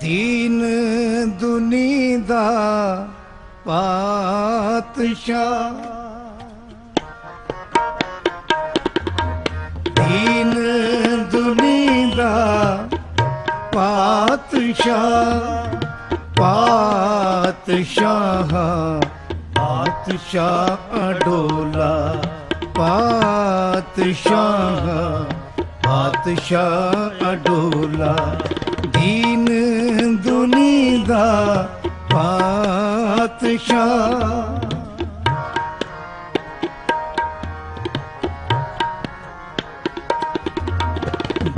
ਦੀਨ ਦੁਨੀ ਦਾ ਪਾਤਸ਼ਾਹ। ਦੀਨ ਦੁਨੀ ਦਾ ਪਾਤਸ਼ਾਹ ਪਾਤਸ਼ਾਹ ਪਾਤਸ਼ਾਹ ਅਡੋਲਾ, ਪਾਤਸ਼ਾਹ ਪਾਤਸ਼ਾਹ ਅਡੋਲਾ। ਦੀਨ ਪਾਤਸ਼ਾਹ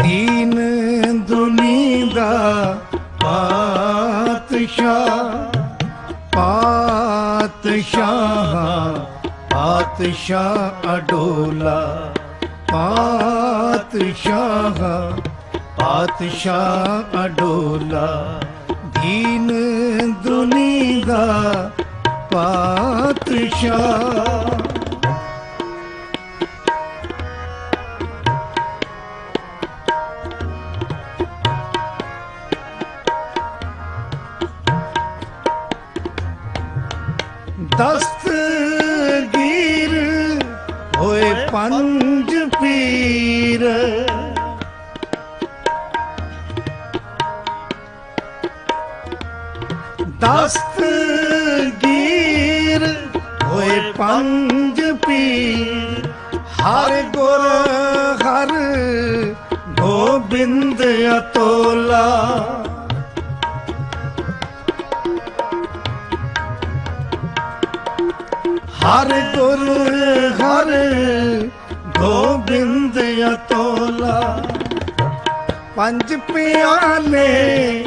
ਦੀਨ ਦੁਨੀ ਦਾ ਪਾਤਸ਼ਾਹ ਪਾਤਸ਼ਾਹ ਪਾਤਸ਼ਾਹ ਅਡੋਲਾ ਪਾਤਸ਼ਾਹ ਪਾਤਸ਼ਾਹ ਅਡੋਲਾ। ਦੀਨ ਦੁਨੀ ਦਾ ਪਾਤਸ਼ਾਹ ਦਸਤਗੀਰ ਹੋਏ ਪੰਜ ਪੀਰ ਦਸਤਗੀਰ ਪੰਜ ਪੀਰ, ਹਰ ਗੁਰ, ਹਰ ਗੋਬਿੰਦ ਅਤੋਲਾ। ਹਰ ਗੁਰ, ਹਰ ਗੋਬਿੰਦ ਅਤੋਲਾ। ਪੰਜ ਪਿਆਲੇ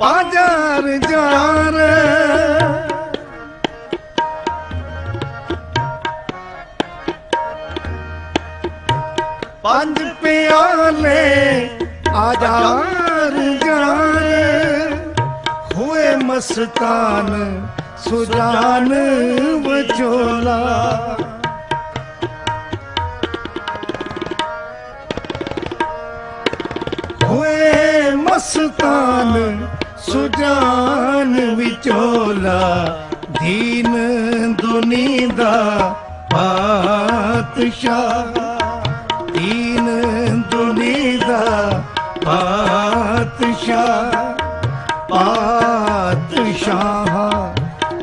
ਪਾਜਾਰ ਜਾਰ ਪੰਜ ਪਿਆਲੇ ਆਜਾਰ ਜਾਰ ਹੋਏ ਮਸਤਾਨ ਸੁਜਾਨ ਵਿਚੋਲਾ। ਹੋਏ ਮਸਤਾਨ ਸੁਜਾਨ ਵਿਚੋਲਾ, ਦੀਨ ਦੁਨੀ ਦਾ ਪਾਤਸ਼ਾਹ ਪਾਤਸ਼ਾਹ ਪਾਤਸ਼ਾਹ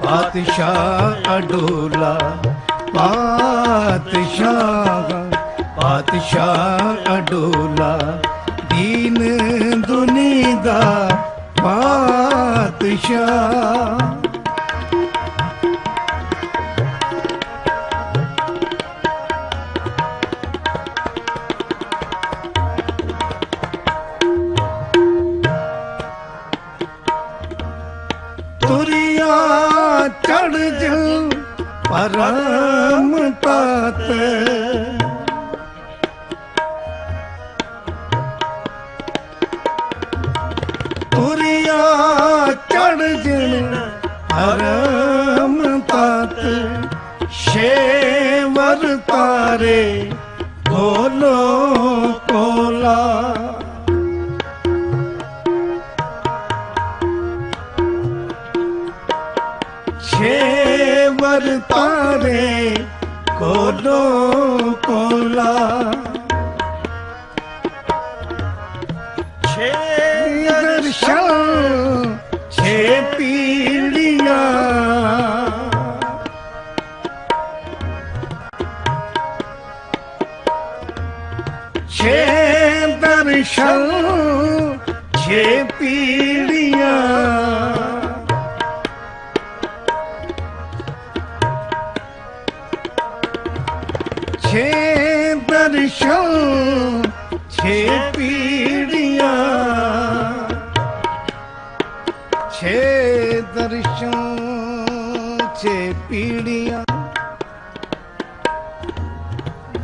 ਪਾਤਸ਼ਾਹ ਅਡੋਲਾ ਪਾਤਸ਼ਾਹ ਪਾਤਸ਼ਾਹ ਅਡੋਲਾ ਦੀਨ ਦੁਨੀ ਦਾ ਪਾਤਸ਼ਾਹ ਪਰਮ ਤਤ ਤੁਰਿਆ ਚੜ ਜਲ ਪਰਮ ਤਤ ਸ਼ੇਵਰ ਤਾਰੇ ਕੋਲੋ ਕੋਲਾ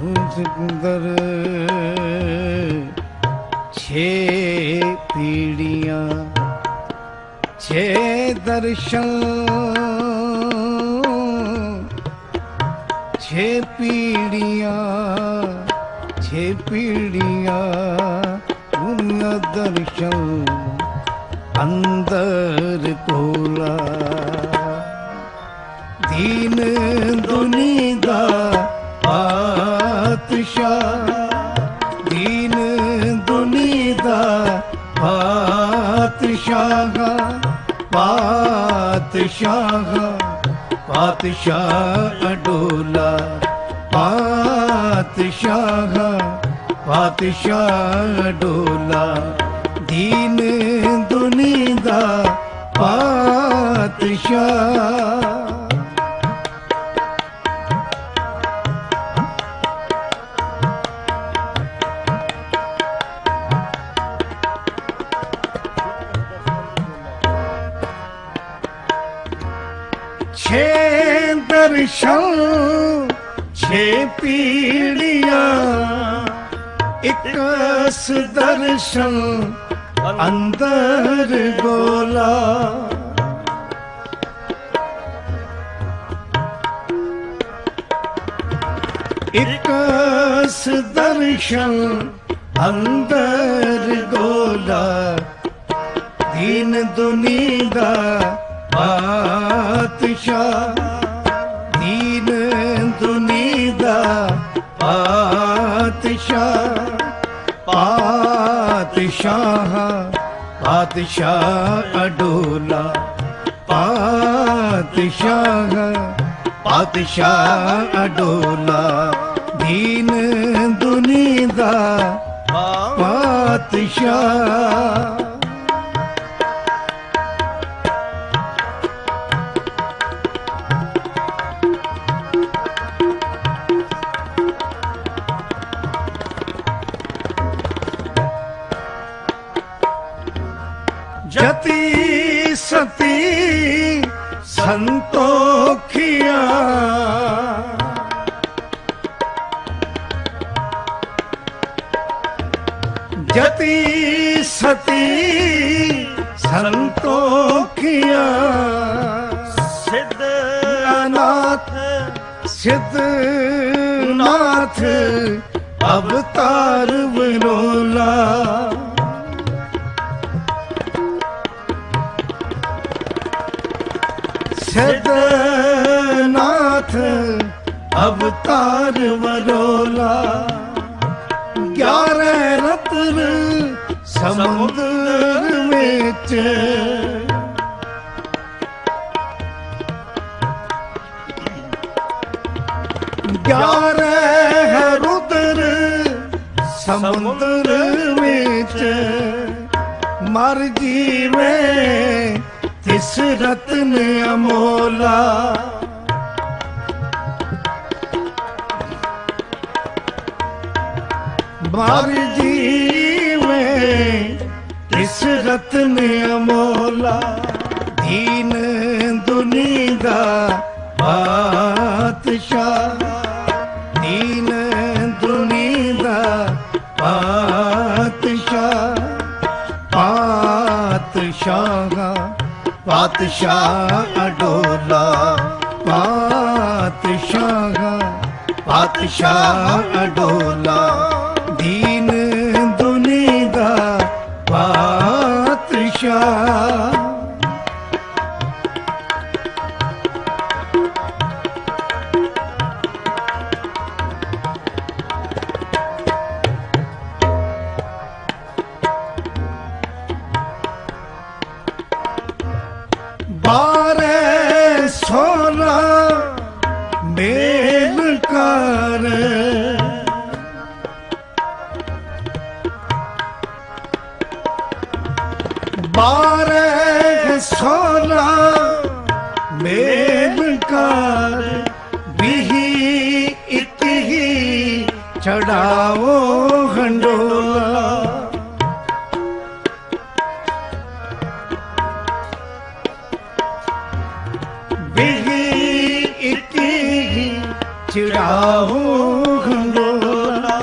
ਸੁੰਦਰ ਛੇ ਪੀੜੀਆਂ, ਛੇ ਦਰਸ਼ਨ, ਛੇ ਪੀੜੀਆਂ ਛੇ ਪੀੜੀਆਂ ਉਨ ਦਰਸ਼ਨ, ਅੰਦਰ ਕੋਲਾ। ਦੀਨ ਦੁਨੀ ਪਾਤਸ਼ਾਹ ਪਾਤਸ਼ਾਹ ਪਾਤਸ਼ਾਹ ਅਡੋਲਾ। ਪਾਤਸ਼ਾਹ ਪਾਤਸ਼ਾਹ ਅਡੋਲਾ। ਦੀਨ ਦੁਨੀ ਦਾ ਪਾਤਸ਼ਾਹ। ਛੇ ਦਰਸ਼ਨ, ਛੇ ਪੀੜੀਆਂ, ਇੱਕ ਦਰਸ਼ਨ, ਅੰਦਰ ਗੋਲਾ। ਇੱਕ ਦਰਸ਼ਨ, ਅੰਦਰ ਗੋਲਾ। ਦੀਨ ਦੁਨੀ ਦਾ ਪਾਤਸ਼ਾਹ ਦੀਨ ਦੁਨੀ ਦਾ ਪਾਤਸ਼ਾਹ ਪਾਤਸ਼ਾਹ ਪਾਤਸ਼ਾਹ ਅਡੋਲਾ, ਪਾਤਸ਼ਾਹ ਪਾਤਸ਼ਾਹ ਅਡੋਲਾ, ਦੀਨ ਦੁਨੀ ਦਾ ਪਾਤਸ਼ਾਹ। ਜਤੀ ਸਤੀ ਸੰਤੋਖਿਆ। ਜਤੀ ਸਤੀ ਸੰਤੋਖਿਆ। ਸਿੱਧ ਅਨਾਥ ਸਿੱਧ ਨਾਥ ਅਵਤਾਰ ਵਿਰੋਲਾ ਸਦਨਾਥ ਅਵਤਾਰ ਵਰੋਲਾ। ਗਿਆਰਹ ਰਤਨ ਸਮੁੰਦਰ ਵਿੱਚ। ਗਿਆਰਹ ਰੁਦਰ ਸਮੁੰਦਰ ਵਿੱਚ। ਮਰ ਜੀਵੇ ਤਿਸ ਰਤਨ ਅਮੋਲਾ। ਮਰ ਜੀਵੇ ਤਿਸ ਰਤਨ ਅਮੋਲਾ। ਦੀਨ ਦੁਨੀ ਦਾ ਪਾਤਸ਼ਾਹ ਦੀਨ ਦੁਨੀ ਦਾ ਪਾਤਸ਼ਾਹ ਪਾਤਸ਼ਾਹ ਪਾਤਸ਼ਾਹ ਅਡੋਲਾ ਪਾਤਸ਼ਾਹ ਪਾਤਸ਼ਾਹ ਅਡੋਲਾ। ਦੀਨ ਦੁਨੀ ਦਾ ਪਾਤਸ਼ਾਹ ਚੜਾਓ ਖੰਡੋਲਾ। ਬਿਹੀ ਇਤੀ ਚਿੜਾਹੂ ਗੰਗੋਲਾ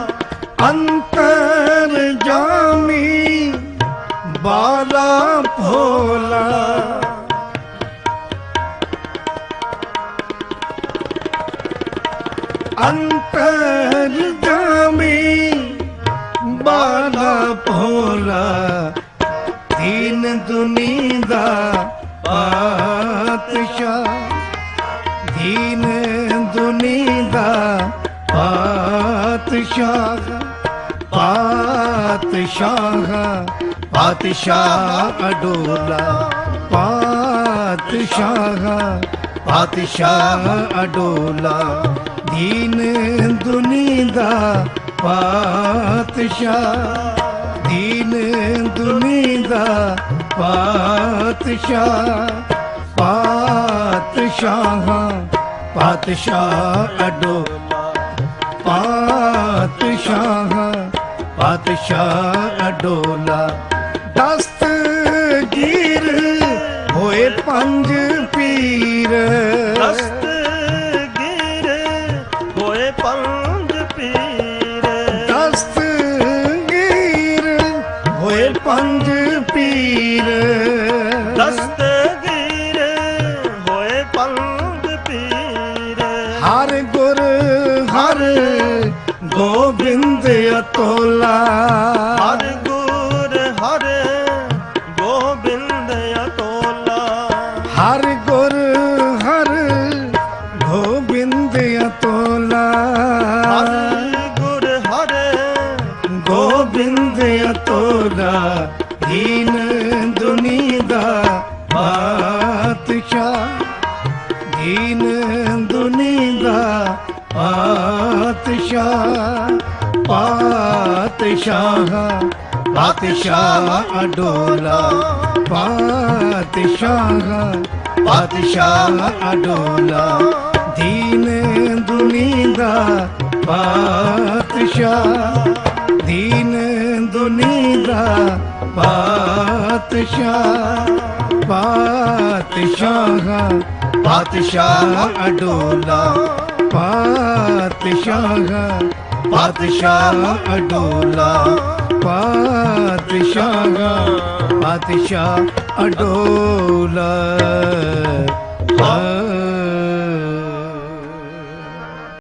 ਅੰਤਰ ਪਾਤਸ਼ਾਹ ਦੀਨ ਦੁਨੀ ਦਾ ਪਾਤਸ਼ਾਹ ਪਾਤਸ਼ਾਹ ਪਾਤਸ਼ਾਹ ਅਡੋਲਾ, ਪਾਤਸ਼ਾਹ ਪਾਤਸ਼ਾਹ ਅਡੋਲਾ, ਦੀਨ ਦੁਨੀ ਦਾ ਪਾਤਸ਼ਾਹ, ਦੀਨ ਦੁਨੀ ਦਾ ਪਾਤਸ਼ਾਹ। ਪਾਤਸ਼ਾਹ ਪਾਤਸ਼ਾਹ ਅਡੋ ਪਾਤਸ਼ਾਹ ਪਾਤਸ਼ਾਹ ਅਡੋਲਾ ਦਸਤ ਗੀਰ ਹੋਏ ਪੰਜ ਪੀਰ। ਅਤੋਲਾ ਹਰ ਗੁਰ ਹਰ ਗੋਬਿੰਦ ਅਤੋਲਾ ਹਰ ਗੁਰ ਹਰ ਗੋਬਿੰਦ ਅਤੋਲਾ ਹਰ ਗੁਰ ਹਰ ਗੋਬਿੰਦ ਅਤੋਲਾ ਦੀਨ ਦੁਨੀ ਦਾ ਪਾਤਸ਼ਾਹ ਦੀਨ ਦੁਨੀ ਦਾ ਪਾਤਸ਼ਾਹ ਪਾਤਸ਼ਾਹ ਪਾਤਸ਼ਾਹ ਅਡੋਲਾ, ਪਾਤਸ਼ਾਹ ਪਾਤਸ਼ਾਹ ਅਡੋਲਾ। ਦੀਨ ਦੁਨੀ ਦਾ ਪਾਤਸ਼ਾਹ। ਦੀਨ ਦੁਨੀ ਦਾ ਪਾਤਸ਼ਾਹ। ਪਾਤਸ਼ਾਹ ਪਾਤਸ਼ਾਹ ਅਡੋਲਾ, ਪਾਤਸ਼ਾਹ ਪਾਤਸ਼ਾਹ ਅਡੋਲਾ। ਪਾਤਸ਼ਾਹ ਪਾਤਸ਼ਾਹ ਅਡੋਲਾ।